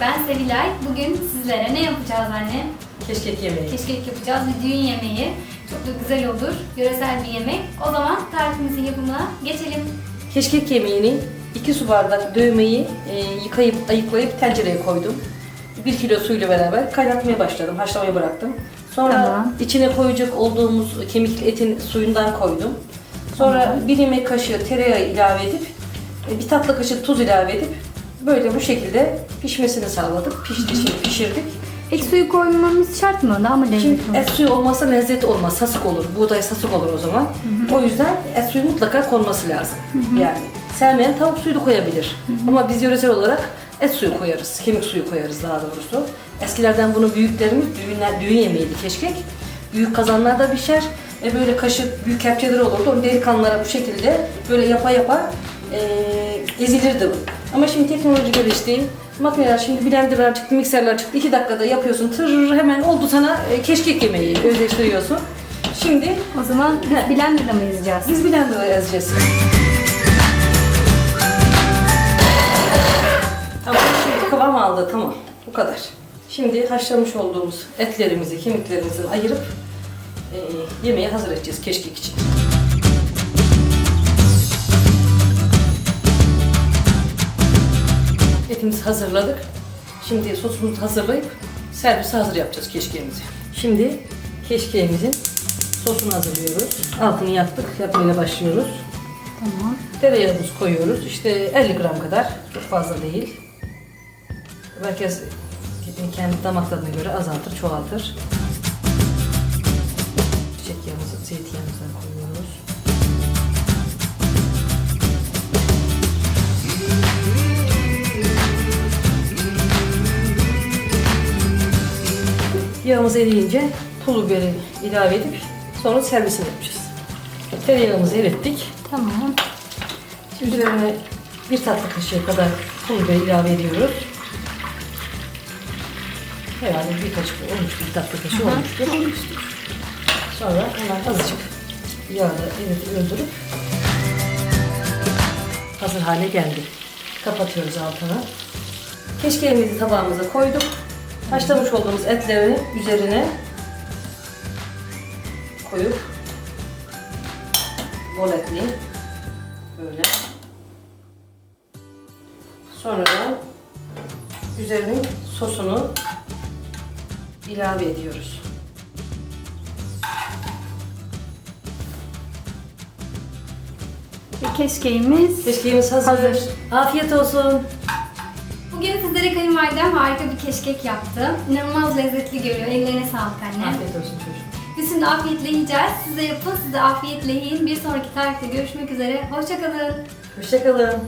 Sevilay. Bugün sizlere ne yapacağız anne? Keşkek yemeği. Keşkek yapacağız, bir düğün yemeği. Çok da güzel olur, yöresel bir yemek. O zaman tarifimizin yapımına geçelim. Keşkek yemeğini 2 su bardak dövmeyi e, yıkayıp ayıklayıp tencereye koydum. 1 kilo suyla beraber kaynatmaya başladım. Haşlamaya bıraktım. Sonra Tamam. içine koyacak olduğumuz kemikli etin suyundan koydum. Sonra bir yemek kaşığı tereyağı ilave edip e, bir tatlı kaşığı tuz ilave edip böyle bu şekilde pişmesini sağladık. Pişti, şimdi pişirdik. Et suyu koymamız şart mı? Daha mı Şimdi lezzetli olur? et suyu olmazsa lezzet olmaz, sasık olur. Buğday sasık olur o zaman. O yüzden et suyu mutlaka konması lazım. Yani sevmeyen tavuk suyu da koyabilir. Ama biz yöresel olarak et suyu koyarız, kemik suyu koyarız daha doğrusu. Eskilerden bunu büyüklerimiz düğünler, düğün yemeğiydi keşkek. Büyük kazanlarda pişer ve böyle kaşık, büyük kepçeleri olurdu. Onu delikanlılara bu şekilde böyle yapa yapa eee ezilirdi. Ama şimdi teknoloji gelişti. Makineler şimdi blenderlar çıktı, mikserler çıktı. İki dakikada yapıyorsun, tır hemen oldu sana e, keşkek yemeği özleştiriyorsun. Şimdi O zaman biz blenderla mı yazacağız? biz blender'a yazacağız. Tamam, şimdi kıvam aldı, tamam. Bu kadar. Şimdi haşlamış olduğumuz etlerimizi, kemiklerimizi ayırıp e, yemeğe hazır edeceğiz keşkek için. Etimizi hazırladık. Şimdi sosumuzu hazırlayıp servise hazır yapacağız keşkeğimizi. Şimdi keşkeğimizin sosunu hazırlıyoruz. Altını yaktık, yakmaya başlıyoruz. Tamam. Tereyağımızı koyuyoruz. İşte 50 gram kadar, çok fazla değil. Herkes kendi damak tadına göre azaltır, çoğaltır. Çiçek yağımızı, zeytinyağımızdan koyuyoruz. Yağımız eriyince pul biberi ilave edip sonra servisini yapacağız. Tereyağımızı erittik. Tamam. Şimdi üzerine bir tatlı kaşığı kadar pul biber ilave ediyoruz. Herhalde bir kaşık olmuştur, bir tatlı kaşığı olmuştur. Sonra hemen azıcık yağda evet öldürüp hazır hale geldi. Kapatıyoruz altını. Keşkeğimizi tabağımıza koyduk. Haşlamış olduğumuz etleri üzerine koyup bol etli böyle sonra üzerine sosunu ilave ediyoruz. Ve keşkeğimiz Keşkeğimiz hazır. Hazır. Afiyet olsun. Bugün sizlere kayınvalidem harika bir keşkek yaptı. İnanılmaz lezzetli görüyor. Ellerine sağlık anne. Afiyet olsun çocuğum. Biz şimdi afiyetle yiyeceğiz. Siz de yapın, siz de afiyetle yiyin. Bir sonraki tarifte görüşmek üzere. Hoşçakalın. Hoşçakalın.